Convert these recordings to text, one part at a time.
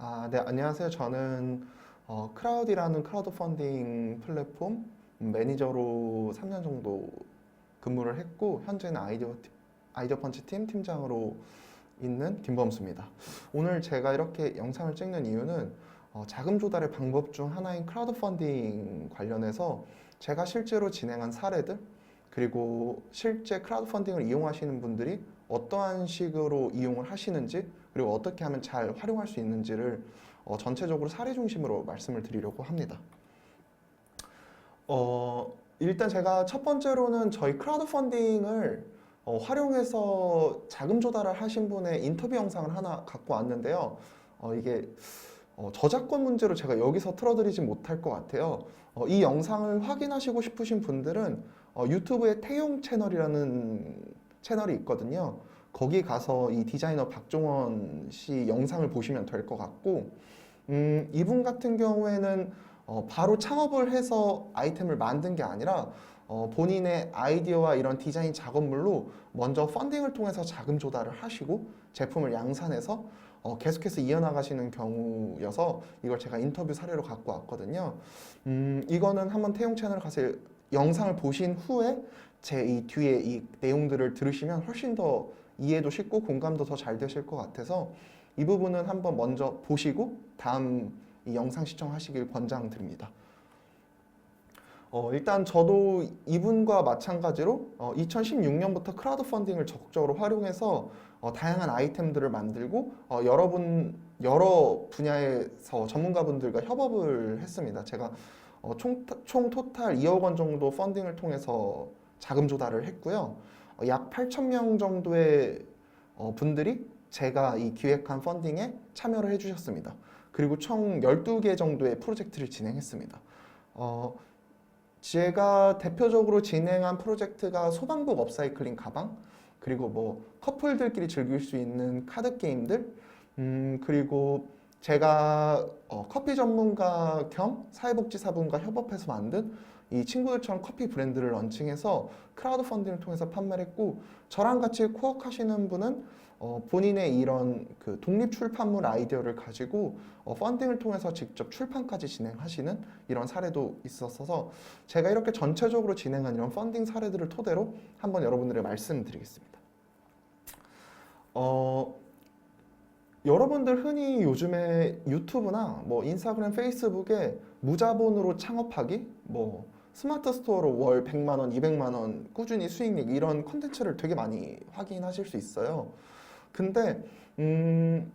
아, 네, 안녕하세요. 저는 어, 크라우디라는 크라우드 펀딩 플랫폼 매니저로 3년 정도 근무를 했고 현재는 아이디어 팀- 아이디어 펀치 팀 팀장으로 있는 김범수입니다. 오늘 제가 이렇게 영상을 찍는 이유는 어, 자금 조달의 방법 중 하나인 크라우드 펀딩 관련해서 제가 실제로 진행한 사례들 그리고 실제 크라우드 펀딩을 이용하시는 분들이 어떠한 식으로 이용을 하시는지 그리고 어떻게 하면 잘 활용할 수 있는지를 어, 전체적으로 사례 중심으로 말씀을 드리려고 합니다. 어, 일단 제가 첫 번째로는 저희 크라우드 펀딩을 어, 활용해서 자금 조달을 하신 분의 인터뷰 영상을 하나 갖고 왔는데요. 어, 이게 어, 저작권 문제로 제가 여기서 틀어드리진 못할 것 같아요. 어, 이 영상을 확인하시고 싶으신 분들은 어, 유튜브에 태용 채널이라는 채널이 있거든요. 거기 가서 이 디자이너 박종원 씨 영상을 보시면 될 것 같고, 음, 이분 같은 경우에는 어, 바로 창업을 해서 아이템을 만든 게 아니라 어, 본인의 아이디어와 이런 디자인 작업물로 먼저 펀딩을 통해서 자금 조달을 하시고 제품을 양산해서 어, 계속해서 이어나가시는 경우여서 이걸 제가 인터뷰 사례로 갖고 왔거든요. 음, 이거는 한번 태용 채널 가서 영상을 보신 후에 제 이 뒤에 이 내용들을 들으시면 훨씬 더 이해도 쉽고 공감도 더 잘 되실 것 같아서 이 부분은 한번 먼저 보시고 다음 이 영상 시청하시길 권장드립니다. 어, 일단 저도 이분과 마찬가지로 어, 2016년부터 크라우드 펀딩을 적극적으로 활용해서 어, 다양한 아이템들을 만들고 어, 여러분 여러 분야에서 전문가분들과 협업을 했습니다. 제가 어, 총, 총 토탈 2억 원 정도 펀딩을 통해서 자금 조달을 했고요. 어, 약 8천 명 정도의 어, 분들이 제가 이 기획한 펀딩에 참여를 해주셨습니다. 그리고 총 12개 정도의 프로젝트를 진행했습니다. 어, 제가 대표적으로 진행한 프로젝트가 소방복 업사이클링 가방, 그리고 뭐 커플들끼리 즐길 수 있는 카드 게임들, 음, 그리고 제가 어, 커피 전문가 겸 사회복지사분과 협업해서 만든 이 친구들처럼 커피 브랜드를 런칭해서 크라우드 펀딩을 통해서 판매를 했고 저랑 같이 코어하시는 분은 어, 본인의 이런 그 독립 출판물 아이디어를 가지고 어, 펀딩을 통해서 직접 출판까지 진행하시는 이런 사례도 있었어서 제가 이렇게 전체적으로 진행한 이런 펀딩 사례들을 토대로 한번 여러분들의 말씀드리겠습니다. 어, 여러분들 흔히 요즘에 유튜브나 뭐 인스타그램, 페이스북에 무자본으로 창업하기, 뭐 스마트 스토어로 월 100만 원, 200만 원 꾸준히 수익력 이런 콘텐츠를 되게 많이 확인하실 수 있어요. 근데 음,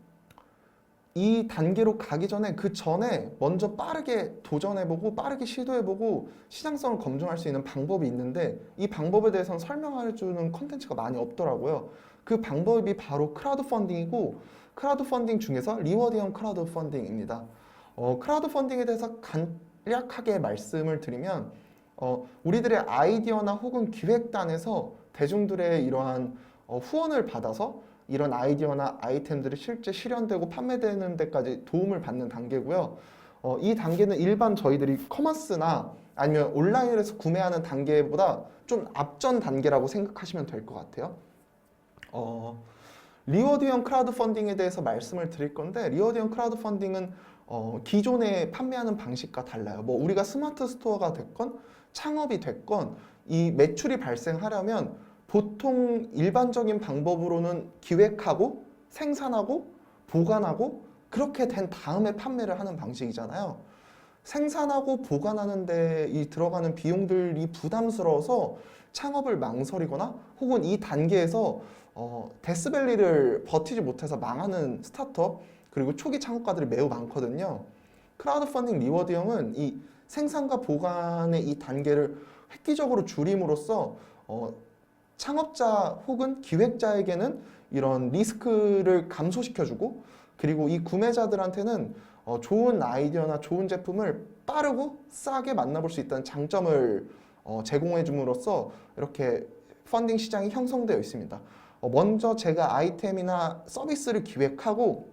이 단계로 가기 전에 그 전에 먼저 빠르게 도전해보고 빠르게 시도해보고 시장성을 검증할 수 있는 방법이 있는데 이 방법에 대해서는 설명해주는 콘텐츠가 많이 없더라고요. 그 방법이 바로 크라우드 펀딩이고 크라우드 펀딩 중에서 리워드형 크라우드 펀딩입니다. 어, 크라우드 펀딩에 대해서 간략하게 말씀을 드리면 어, 우리들의 아이디어나 혹은 기획단에서 대중들의 이러한 어, 후원을 받아서 이런 아이디어나 아이템들이 실제 실현되고 판매되는 데까지 도움을 받는 단계고요. 어, 이 단계는 일반 저희들이 커머스나 아니면 온라인에서 구매하는 단계보다 좀 앞전 단계라고 생각하시면 될 것 같아요. 어, 리워드형 크라우드 펀딩에 대해서 말씀을 드릴 건데 리워드형 크라우드 펀딩은 어, 기존에 판매하는 방식과 달라요. 뭐 우리가 스마트 스토어가 됐건 창업이 됐건 이 매출이 발생하려면 보통 일반적인 방법으로는 기획하고 생산하고 보관하고 그렇게 된 다음에 판매를 하는 방식이잖아요. 생산하고 보관하는데 이 들어가는 비용들이 부담스러워서 창업을 망설이거나 혹은 이 단계에서 어, 데스밸리를 버티지 못해서 망하는 스타트업 그리고 초기 창업가들이 매우 많거든요. 크라우드 펀딩 리워드 형은 이 생산과 보관의 이 단계를 획기적으로 줄임으로써 어, 창업자 혹은 기획자에게는 이런 리스크를 감소시켜주고 그리고 이 구매자들한테는 어, 좋은 아이디어나 좋은 제품을 빠르고 싸게 만나볼 수 있다는 장점을 어, 제공해 줌으로써 이렇게 펀딩 시장이 형성되어 있습니다. 어, 먼저 제가 아이템이나 서비스를 기획하고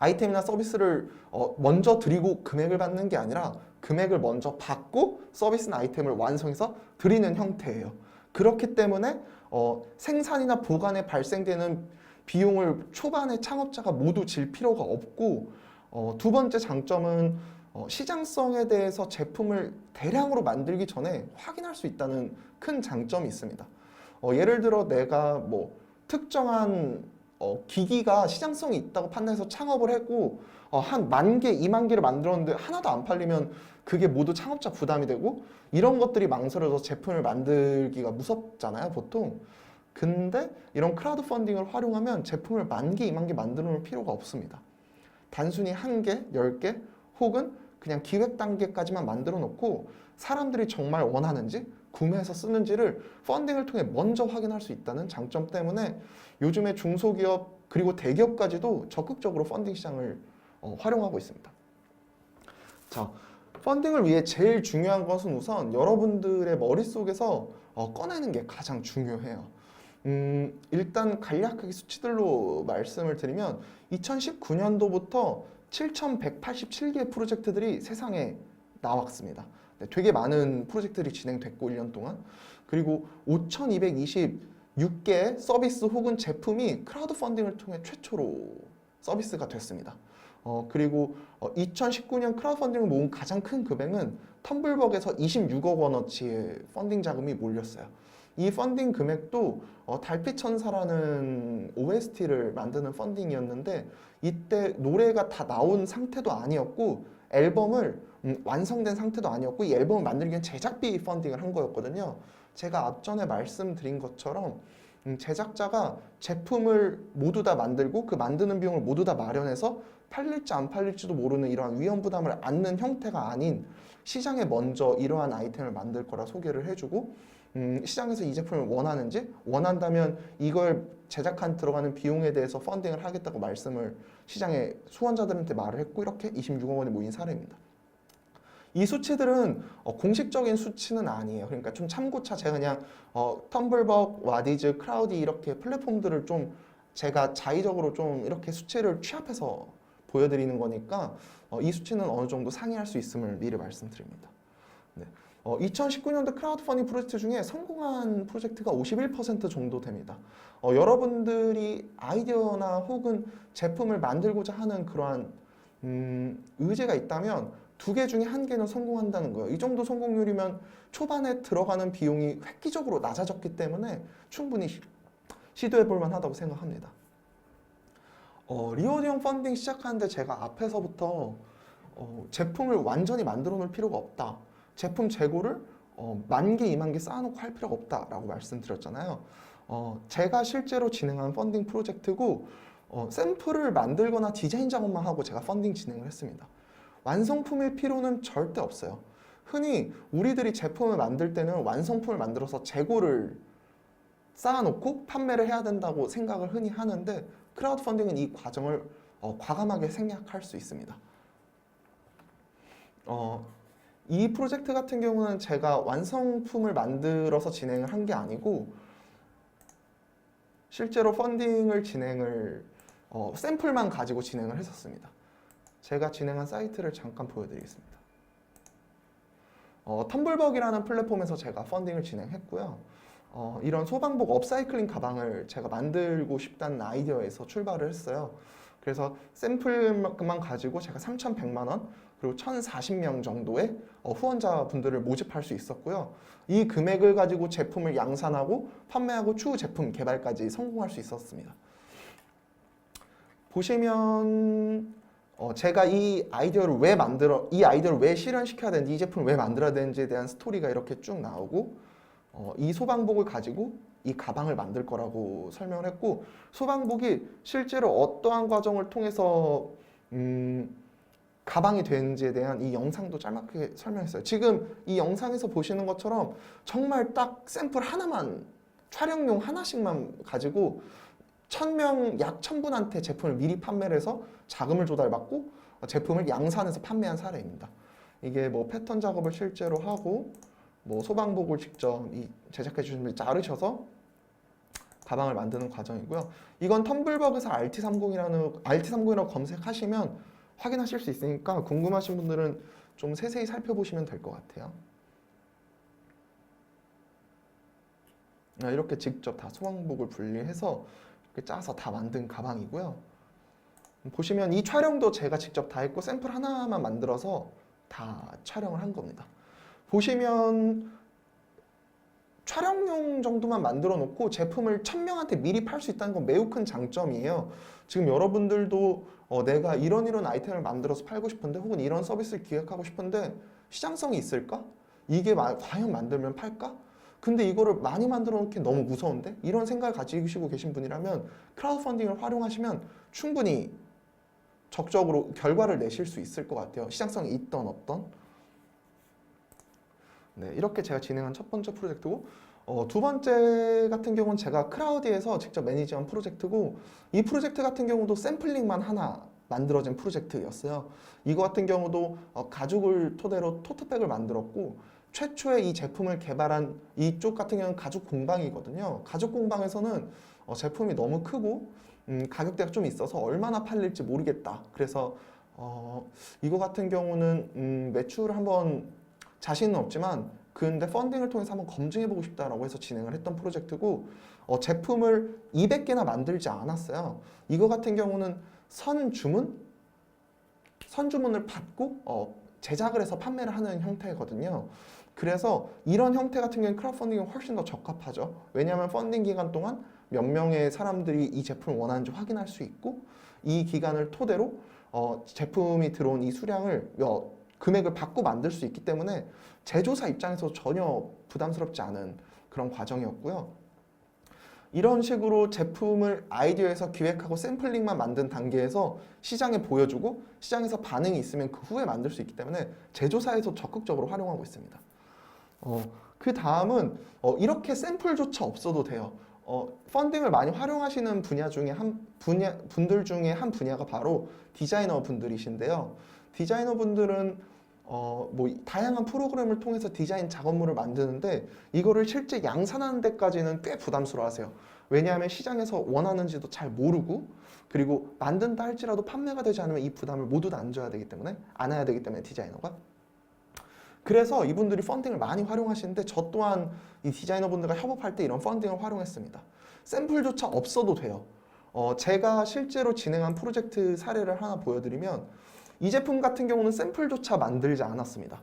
아이템이나 서비스를 어, 먼저 드리고 금액을 받는 게 아니라 금액을 먼저 받고 서비스나 아이템을 완성해서 드리는 형태예요. 그렇기 때문에 어, 생산이나 보관에 발생되는 비용을 초반에 창업자가 모두 질 필요가 없고 어, 두 번째 장점은 어, 시장성에 대해서 제품을 대량으로 만들기 전에 확인할 수 있다는 큰 장점이 있습니다. 어, 예를 들어 내가 뭐 특정한 어, 기기가 시장성이 있다고 판단해서 창업을 했고 어, 한 만 개, 이만 개를 만들었는데 하나도 안 팔리면 그게 모두 창업자 부담이 되고 이런 것들이 망설여서 제품을 만들기가 무섭잖아요, 보통. 근데 이런 크라우드 펀딩을 활용하면 제품을 만 개, 이만 개 만들어 놓을 필요가 없습니다. 단순히 한 개, 열 개, 혹은 그냥 기획 단계까지만 만들어 놓고 사람들이 정말 원하는지 구매해서 쓰는지를 펀딩을 통해 먼저 확인할 수 있다는 장점 때문에 요즘에 중소기업 그리고 대기업까지도 적극적으로 펀딩 시장을 어, 활용하고 있습니다. 자, 펀딩을 위해 제일 중요한 것은 우선 여러분들의 머릿속에서 어, 꺼내는 게 가장 중요해요. 음, 일단 간략하게 수치들로 말씀을 드리면 2019년도부터 7,187개의 프로젝트들이 세상에 나왔습니다. 네, 되게 많은 프로젝트들이 진행됐고 1년 동안 그리고 5,226개의 서비스 혹은 제품이 크라우드 펀딩을 통해 최초로 서비스가 됐습니다. 어, 그리고 어, 2019년 크라우드 펀딩을 모은 가장 큰 금액은 텀블벅에서 26억 원어치의 펀딩 자금이 몰렸어요. 이 펀딩 금액도 어, 달빛천사라는 OST를 만드는 펀딩이었는데 이때 노래가 다 나온 상태도 아니었고 앨범을 음, 완성된 상태도 아니었고 이 앨범을 만들기 위한 제작비 펀딩을 한 거였거든요. 제가 앞전에 말씀드린 것처럼 음, 제작자가 제품을 모두 다 만들고 그 만드는 비용을 모두 다 마련해서 팔릴지 안 팔릴지도 모르는 이러한 위험 부담을 안는 형태가 아닌 시장에 먼저 이러한 아이템을 만들 거라 소개를 해주고 음, 시장에서 이 제품을 원하는지 원한다면 이걸 제작한 들어가는 비용에 대해서 펀딩을 하겠다고 말씀을 시장의 소원자들한테 말을 했고 이렇게 26억 원이 모인 사례입니다. 이 수치들은 어, 공식적인 수치는 아니에요. 그러니까 좀 참고차 제가 그냥 어, 텀블벅, 와디즈, 크라우디 이렇게 플랫폼들을 좀 제가 자의적으로 좀 이렇게 수치를 취합해서 보여드리는 거니까 어, 이 수치는 어느 정도 상회할 수 있음을 미리 말씀드립니다. 네. 어, 2019년도 크라우드 펀딩 프로젝트 중에 성공한 프로젝트가 51% 정도 됩니다. 어, 여러분들이 아이디어나 혹은 제품을 만들고자 하는 그러한 음, 의지가 있다면 두 개 중에 한 개는 성공한다는 거예요. 이 정도 성공률이면 초반에 들어가는 비용이 획기적으로 낮아졌기 때문에 충분히 시- 시도해 볼 만하다고 생각합니다. 어, 리오디형 펀딩 시작하는데 제가 앞에서부터 어, 제품을 완전히 만들어 놓을 필요가 없다. 제품 재고를 어, 만 개, 이만 개 쌓아놓고 할 필요가 없다라고 말씀드렸잖아요. 어, 제가 실제로 진행한 펀딩 프로젝트고 어, 샘플을 만들거나 디자인 작업만 하고 제가 펀딩 진행을 했습니다. 완성품일 필요는 절대 없어요. 흔히 우리들이 제품을 만들 때는 완성품을 만들어서 재고를 쌓아놓고 판매를 해야 된다고 생각을 흔히 하는데 크라우드 펀딩은 이 과정을 어, 과감하게 생략할 수 있습니다. 어, 이 프로젝트 같은 경우는 제가 완성품을 만들어서 진행을 한 게 아니고 실제로 펀딩을 진행을 어, 샘플만 가지고 진행을 했었습니다. 제가 진행한 사이트를 잠깐 보여드리겠습니다. 어, 텀블벅이라는 플랫폼에서 제가 펀딩을 진행했고요. 어, 이런 소방복 업사이클링 가방을 제가 만들고 싶다는 아이디어에서 출발을 했어요. 그래서 샘플만 가지고 제가 3,100만 원 그리고 1,040명 정도의 어, 후원자분들을 모집할 수 있었고요. 이 금액을 가지고 제품을 양산하고 판매하고 추후 제품 개발까지 성공할 수 있었습니다. 보시면 어, 제가 이 아이디어를 왜 만들어 이 아이디어를 왜 실현시켜야 되는지 이 제품을 왜 만들어야 되는지에 대한 스토리가 이렇게 쭉 나오고 어, 이 소방복을 가지고 이 가방을 만들 거라고 설명을 했고 소방복이 실제로 어떠한 과정을 통해서 음, 가방이 되는지에 대한 이 영상도 짤막하게 설명했어요. 지금 이 영상에서 보시는 것처럼 정말 딱 샘플 하나만 촬영용 하나씩만 가지고 천명 약 천분한테 제품을 미리 판매를 해서 자금을 조달받고 제품을 양산해서 판매한 사례입니다. 이게 뭐 패턴 작업을 실제로 하고 뭐 소방복을 직접 이 제작해 주신 분이 자르셔서 가방을 만드는 과정이고요. 이건 텀블벅에서 RT30이라는 RT30이라고 검색하시면 확인하실 수 있으니까 궁금하신 분들은 좀 세세히 살펴보시면 될 것 같아요. 아, 이렇게 직접 다 소방복을 분리해서 이렇게 짜서 다 만든 가방이고요. 보시면 이 촬영도 제가 직접 다 했고 샘플 하나만 만들어서 다 촬영을 한 겁니다. 보시면 촬영용 정도만 만들어 놓고 제품을 천 명한테 미리 팔 수 있다는 건 매우 큰 장점이에요. 지금 여러분들도 어, 내가 이런 이런 아이템을 만들어서 팔고 싶은데 혹은 이런 서비스를 기획하고 싶은데 시장성이 있을까? 이게 마- 과연 만들면 팔까? 근데 이거를 많이 만들어 놓기 너무 무서운데? 이런 생각을 가지고 계신 분이라면 크라우드 펀딩을 활용하시면 충분히 적적으로 결과를 내실 수 있을 것 같아요. 시장성이 있던 없던. 네, 이렇게 제가 진행한 첫 번째 프로젝트고 어, 두 번째 같은 경우는 제가 크라우디에서 직접 매니지한 프로젝트고 이 프로젝트 같은 경우도 샘플링만 하나 만들어진 프로젝트였어요. 이거 같은 경우도 어, 가죽을 토대로 토트백을 만들었고 최초에 이 제품을 개발한 이쪽 같은 경우는 가죽 공방이거든요. 가죽 공방에서는 어, 제품이 너무 크고 음, 가격대가 좀 있어서 얼마나 팔릴지 모르겠다. 그래서 어, 이거 같은 경우는 음, 매출을 한번 자신은 없지만 근데 펀딩을 통해서 한번 검증해보고 싶다라고 해서 진행을 했던 프로젝트고 어, 제품을 200개나 만들지 않았어요. 이거 같은 경우는 선 주문, 선 주문을 받고 어, 제작을 해서 판매를 하는 형태거든요. 그래서 이런 형태 같은 경우는 크라우드 펀딩이 훨씬 더 적합하죠. 왜냐하면 펀딩 기간 동안 몇 명의 사람들이 이 제품을 원하는지 확인할 수 있고 이 기간을 토대로 어, 제품이 들어온 이 수량을 어, 금액을 받고 만들 수 있기 때문에 제조사 입장에서 전혀 부담스럽지 않은 그런 과정이었고요. 이런 식으로 제품을 아이디어에서 기획하고 샘플링만 만든 단계에서 시장에 보여주고 시장에서 반응이 있으면 그 후에 만들 수 있기 때문에 제조사에서 적극적으로 활용하고 있습니다. 어, 그 다음은 어, 이렇게 샘플조차 없어도 돼요. 어, 펀딩을 많이 활용하시는 분야 중에 한 분야 분들 중에 한 분야가 바로 디자이너 분들이신데요. 디자이너 분들은 어, 뭐 다양한 프로그램을 통해서 디자인 작업물을 만드는데 이거를 실제 양산하는 데까지는 꽤 부담스러워하세요. 왜냐하면 시장에서 원하는지도 잘 모르고 그리고 만든다 할지라도 판매가 되지 않으면 이 부담을 모두 다 안져야 되기 때문에 안아야 되기 때문에 디자이너가 그래서 이분들이 펀딩을 많이 활용하시는데 저 또한 이 디자이너분들과 협업할 때 이런 펀딩을 활용했습니다. 샘플조차 없어도 돼요. 어, 제가 실제로 진행한 프로젝트 사례를 하나 보여드리면 이 제품 같은 경우는 샘플조차 만들지 않았습니다.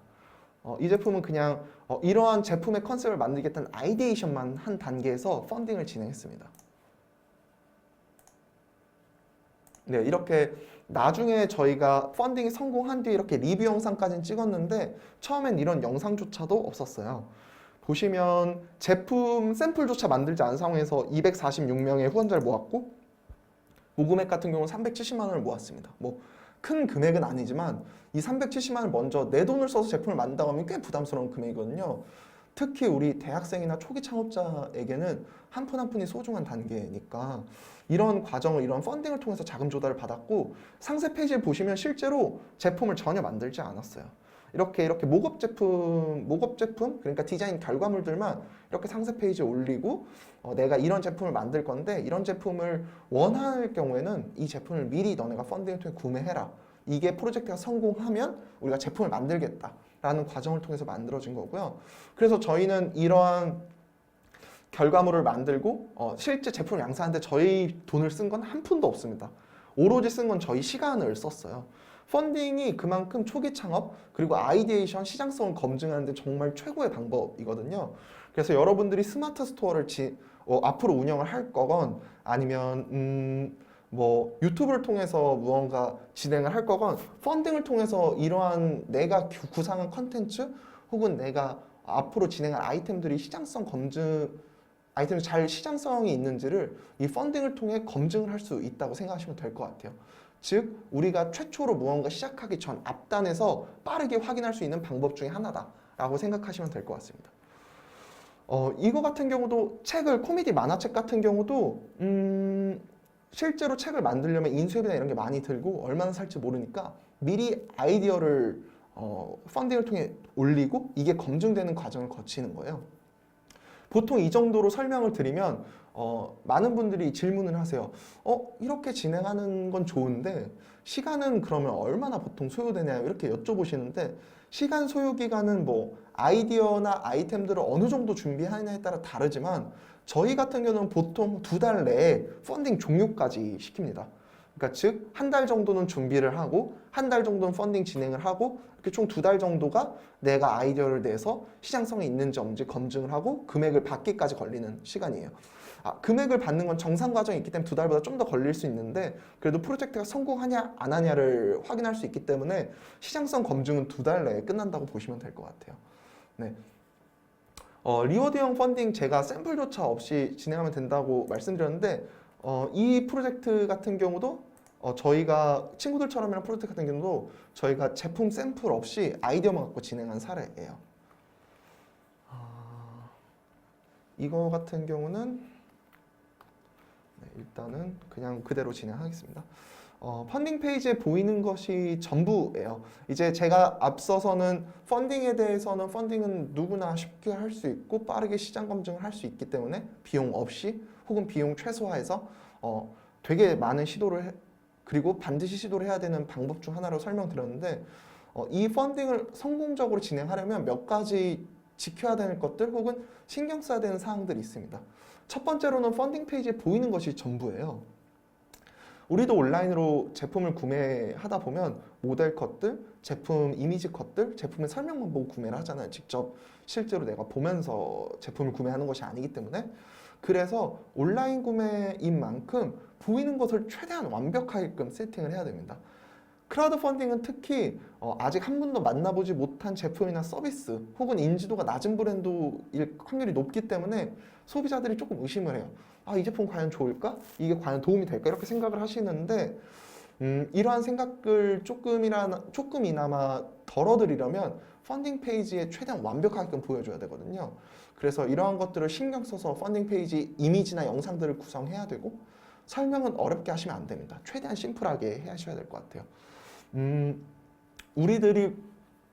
어, 이 제품은 그냥 어, 이러한 제품의 컨셉을 만들겠다는 아이디에이션만 한 단계에서 펀딩을 진행했습니다. 네, 이렇게 나중에 저희가 펀딩이 성공한 뒤에 이렇게 리뷰 영상까지는 찍었는데 처음엔 이런 영상조차도 없었어요. 보시면 제품 샘플조차 만들지 않은 상황에서 246명의 후원자를 모았고 모금액 같은 경우는 370만 원을 모았습니다. 뭐 큰 금액은 아니지만 이 370만 원을 먼저 내 돈을 써서 제품을 만든다고 하면 꽤 부담스러운 금액이거든요. 특히 우리 대학생이나 초기 창업자에게는 한 푼 한 푼이 소중한 단계니까 이런 과정을 이런 펀딩을 통해서 자금 조달을 받았고 상세 페이지를 보시면 실제로 제품을 전혀 만들지 않았어요. 이렇게 이렇게 모급 제품, 모급 제품 그러니까 디자인 결과물들만 이렇게 상세 페이지에 올리고 어, 내가 이런 제품을 만들 건데 이런 제품을 원할 경우에는 이 제품을 미리 너네가 펀딩을 통해 구매해라. 이게 프로젝트가 성공하면 우리가 제품을 만들겠다라는 과정을 통해서 만들어진 거고요. 그래서 저희는 이러한 결과물을 만들고 어, 실제 제품을 양산하는데 저희 돈을 쓴 건 한 푼도 없습니다. 오로지 쓴 건 저희 시간을 썼어요. 펀딩이 그만큼 초기 창업 그리고 아이디에이션 시장성을 검증하는 데 정말 최고의 방법이거든요. 그래서 여러분들이 스마트 스토어를 지, 어, 앞으로 운영을 할 거건 아니면 음, 뭐 유튜브를 통해서 무언가 진행을 할 거건 펀딩을 통해서 이러한 내가 구- 구상한 컨텐츠 혹은 내가 앞으로 진행할 아이템들이 시장성 검증 아이템이 잘 시장성이 있는지를 이 펀딩을 통해 검증을 할 수 있다고 생각하시면 될 것 같아요. 즉 우리가 최초로 무언가 시작하기 전 앞단에서 빠르게 확인할 수 있는 방법 중에 하나다라고 생각하시면 될 것 같습니다. 어, 이거 같은 경우도 책을 코미디 만화책 같은 경우도 음, 실제로 책을 만들려면 인수협이나 이런 게 많이 들고 얼마나 살지 모르니까 미리 아이디어를 어, 펀딩을 통해 올리고 이게 검증되는 과정을 거치는 거예요. 보통 이 정도로 설명을 드리면 어, 많은 분들이 질문을 하세요. 어, 이렇게 진행하는 건 좋은데 시간은 그러면 얼마나 보통 소요되냐 이렇게 여쭤보시는데 시간 소요 기간은 뭐 아이디어나 아이템들을 어느 정도 준비하느냐에 따라 다르지만 저희 같은 경우는 보통 두 달 내에 펀딩 종료까지 시킵니다. 그러니까 즉 한 달 정도는 준비를 하고 한 달 정도는 펀딩 진행을 하고 이렇게 총 두 달 정도가 내가 아이디어를 내서 시장성이 있는지 없는지 검증을 하고 금액을 받기까지 걸리는 시간이에요. 아, 금액을 받는 건 정상 과정이 있기 때문에 두 달보다 좀 더 걸릴 수 있는데 그래도 프로젝트가 성공하냐 안 하냐를 확인할 수 있기 때문에 시장성 검증은 두 달 내에 끝난다고 보시면 될 것 같아요. 네. 어, 리워드형 펀딩 제가 샘플조차 없이 진행하면 된다고 말씀드렸는데 어, 이 프로젝트 같은 경우도 어, 저희가 친구들처럼이란 프로젝트 같은 경우도 저희가 제품 샘플 없이 아이디어만 갖고 진행한 사례예요. 아, 이거 같은 경우는 네, 일단은 그냥 그대로 진행하겠습니다. 어, 펀딩 페이지에 보이는 것이 전부예요. 이제 제가 앞서서는 펀딩에 대해서는 펀딩은 누구나 쉽게 할 수 있고 빠르게 시장 검증을 할 수 있기 때문에 비용 없이 혹은 비용 최소화해서 어, 되게 많은 시도를 해, 그리고 반드시 시도를 해야 되는 방법 중 하나로 설명드렸는데 어, 이 펀딩을 성공적으로 진행하려면 몇 가지 지켜야 되는 것들 혹은 신경 써야 되는 사항들이 있습니다. 첫 번째로는 펀딩 페이지에 보이는 것이 전부예요. 우리도 온라인으로 제품을 구매하다 보면 모델 컷들, 제품 이미지 컷들, 제품의 설명만 보고 구매를 하잖아요. 직접 실제로 내가 보면서 제품을 구매하는 것이 아니기 때문에 그래서 온라인 구매인 만큼 보이는 것을 최대한 완벽하게끔 세팅을 해야 됩니다. 크라우드 펀딩은 특히 어, 아직 한 번도 만나보지 못한 제품이나 서비스 혹은 인지도가 낮은 브랜드일 확률이 높기 때문에 소비자들이 조금 의심을 해요. 아, 이 제품 과연 좋을까? 이게 과연 도움이 될까? 이렇게 생각을 하시는데 음, 이러한 생각을 조금이나 조금이나마 덜어드리려면 펀딩 페이지에 최대한 완벽하게끔 보여줘야 되거든요. 그래서 이러한 것들을 신경 써서 펀딩 페이지 이미지나 영상들을 구성해야 되고 설명은 어렵게 하시면 안 됩니다. 최대한 심플하게 해 하셔야 될 것 같아요. 음, 우리들이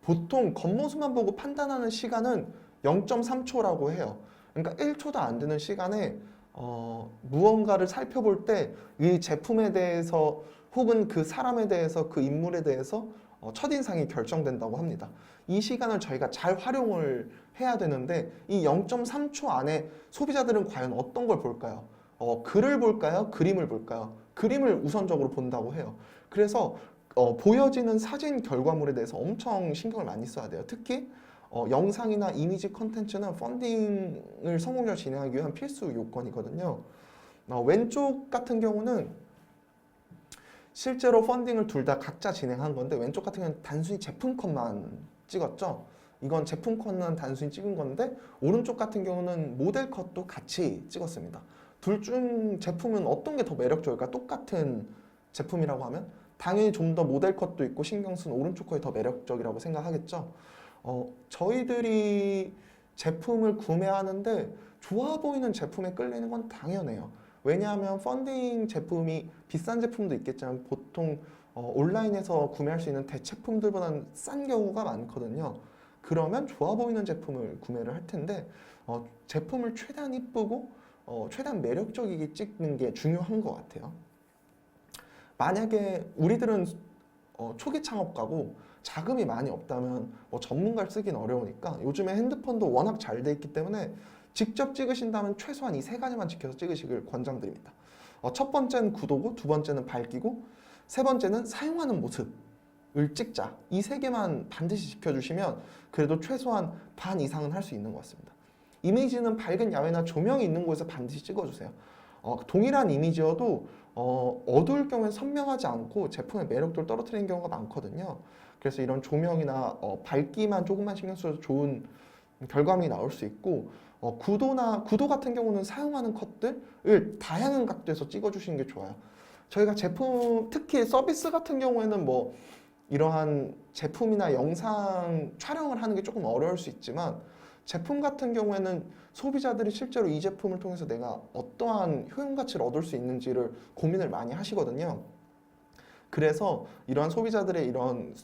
보통 겉모습만 보고 판단하는 시간은 0.3초라고 해요. 그러니까 1초도 안 되는 시간에 어, 무언가를 살펴볼 때 이 제품에 대해서 혹은 그 사람에 대해서 그 인물에 대해서 어, 첫인상이 결정된다고 합니다. 이 시간을 저희가 잘 활용을 해야 되는데 이 0.3초 안에 소비자들은 과연 어떤 걸 볼까요? 어, 글을 볼까요? 그림을 볼까요? 그림을 우선적으로 본다고 해요. 그래서 어, 보여지는 사진 결과물에 대해서 엄청 신경을 많이 써야 돼요. 특히 어, 영상이나 이미지 컨텐츠는 펀딩을 성공적으로 진행하기 위한 필수 요건이거든요. 어, 왼쪽 같은 경우는 실제로 펀딩을 둘 다 각자 진행한 건데 왼쪽 같은 경우는 단순히 제품 컷만 찍었죠. 이건 제품 컷만 단순히 찍은 건데 오른쪽 같은 경우는 모델 컷도 같이 찍었습니다. 둘 중 제품은 어떤 게 더 매력적일까? 똑같은 제품이라고 하면 당연히 좀 더 모델 컷도 있고 신경 쓴 오른쪽 컷이 더 매력적이라고 생각하겠죠. 어, 저희들이 제품을 구매하는데 좋아 보이는 제품에 끌리는 건 당연해요. 왜냐하면 펀딩 제품이 비싼 제품도 있겠지만 보통 어, 온라인에서 구매할 수 있는 대체품들보다는 싼 경우가 많거든요. 그러면 좋아 보이는 제품을 구매를 할 텐데 어, 제품을 최대한 이쁘고 어, 최대한 매력적이게 찍는 게 중요한 것 같아요. 만약에 우리들은 어, 초기 창업가고 자금이 많이 없다면 뭐 전문가를 쓰긴 어려우니까 요즘에 핸드폰도 워낙 잘 돼 있기 때문에 직접 찍으신다면 최소한 이 세 가지만 지켜서 찍으시길 권장드립니다. 어, 첫 번째는 구도고 두 번째는 밝기고 세 번째는 사용하는 모습을 찍자. 이 세 개만 반드시 지켜주시면 그래도 최소한 반 이상은 할 수 있는 것 같습니다. 이미지는 밝은 야외나 조명이 있는 곳에서 반드시 찍어주세요. 어, 동일한 이미지여도 어, 어두울 경우엔 선명하지 않고 제품의 매력도를 떨어뜨리는 경우가 많거든요. 그래서 이런 조명이나 어, 밝기만 조금만 신경 써서 좋은 결과물이 나올 수 있고 어, 구도나 구도 같은 경우는 사용하는 컷들을 다양한 각도에서 찍어주시는 게 좋아요. 저희가 제품 특히 서비스 같은 경우에는 뭐 이러한 제품이나 영상 촬영을 하는 게 조금 어려울 수 있지만 제품 같은 경우에는 소비자들이 실제로 이 제품을 통해서 내가 어떠한 효용 가치를 얻을 수 있는지를 고민을 많이 하시거든요. 그래서 이러한 소비자들의 이런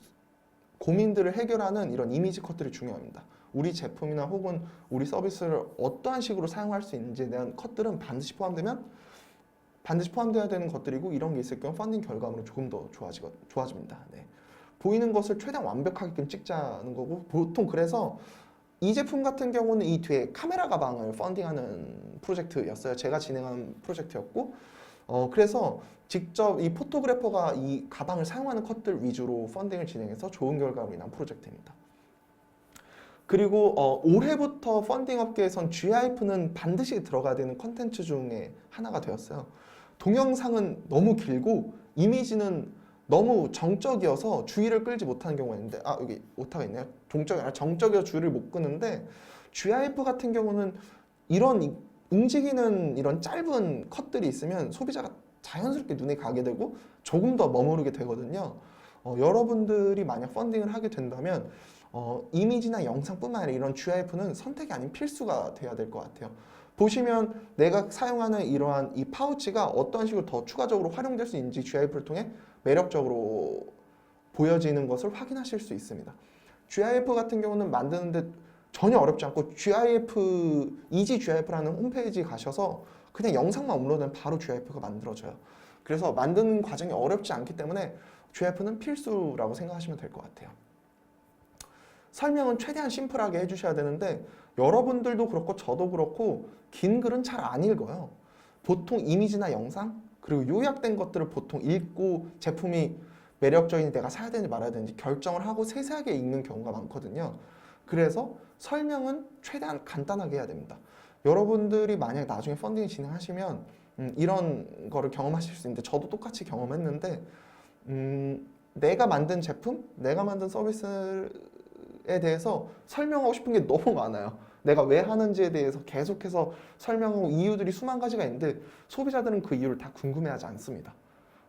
고민들을 해결하는 이런 이미지 컷들이 중요합니다. 우리 제품이나 혹은 우리 서비스를 어떠한 식으로 사용할 수 있는지에 대한 컷들은 반드시 포함되면 반드시 포함되어야 되는 것들이고 이런 게 있을 경우 펀딩 결과물은 조금 더 좋아지거, 좋아집니다. 네. 보이는 것을 최대한 완벽하게끔 찍자는 거고 보통 그래서 이 제품 같은 경우는 이 뒤에 카메라 가방을 펀딩하는 프로젝트였어요. 제가 진행한 프로젝트였고, 어, 그래서 직접 이 포토그래퍼가 이 가방을 사용하는 컷들 위주로 펀딩을 진행해서 좋은 결과를 난 프로젝트입니다. 그리고 어, 올해부터 펀딩 업계에선 GIF는 반드시 들어가야 되는 컨텐츠 중에 하나가 되었어요. 동영상은 너무 길고 이미지는 너무 정적이어서 주의를 끌지 못하는 경우가 있는데 아 여기 오타가 있네요. 동적이 아니라 정적이어서 주의를 못 끄는데 GIF 같은 경우는 이런 이- 움직이는 이런 짧은 컷들이 있으면 소비자가 자연스럽게 눈에 가게 되고 조금 더 머무르게 되거든요. 어, 여러분들이 만약 펀딩을 하게 된다면 어, 이미지나 영상뿐만 아니라 이런 GIF는 선택이 아닌 필수가 돼야 될 것 같아요. 보시면 내가 사용하는 이러한 이 파우치가 어떤 식으로 더 추가적으로 활용될 수 있는지 GIF를 통해 매력적으로 보여지는 것을 확인하실 수 있습니다. GIF 같은 경우는 만드는데 전혀 어렵지 않고 GIF 이지 GIF라는 홈페이지 가셔서 그냥 영상만 업로드하면 바로 GIF가 만들어져요. 그래서 만드는 과정이 어렵지 않기 때문에 GIF는 필수라고 생각하시면 될 것 같아요. 설명은 최대한 심플하게 해주셔야 되는데 여러분들도 그렇고 저도 그렇고 긴 글은 잘 안 읽어요. 보통 이미지나 영상 그리고 요약된 것들을 보통 읽고 제품이 매력적인지 내가 사야 되는지 말아야 되는지 결정을 하고 세세하게 읽는 경우가 많거든요. 그래서 설명은 최대한 간단하게 해야 됩니다. 여러분들이 만약 나중에 펀딩 진행하시면 음, 이런 거를 경험하실 수 있는데 저도 똑같이 경험했는데 음, 내가 만든 제품, 내가 만든 서비스에 대해서 설명하고 싶은 게 너무 많아요. 내가 왜 하는지에 대해서 계속해서 설명하고 이유들이 수만 가지가 있는데 소비자들은 그 이유를 다 궁금해하지 않습니다.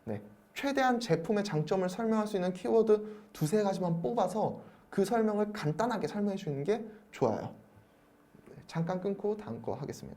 네. 최대한 제품의 장점을 설명할 수 있는 키워드 두세 가지만 뽑아서 그 설명을 간단하게 설명해 주는 게 좋아요. 네, 잠깐 끊고 다음 거 하겠습니다.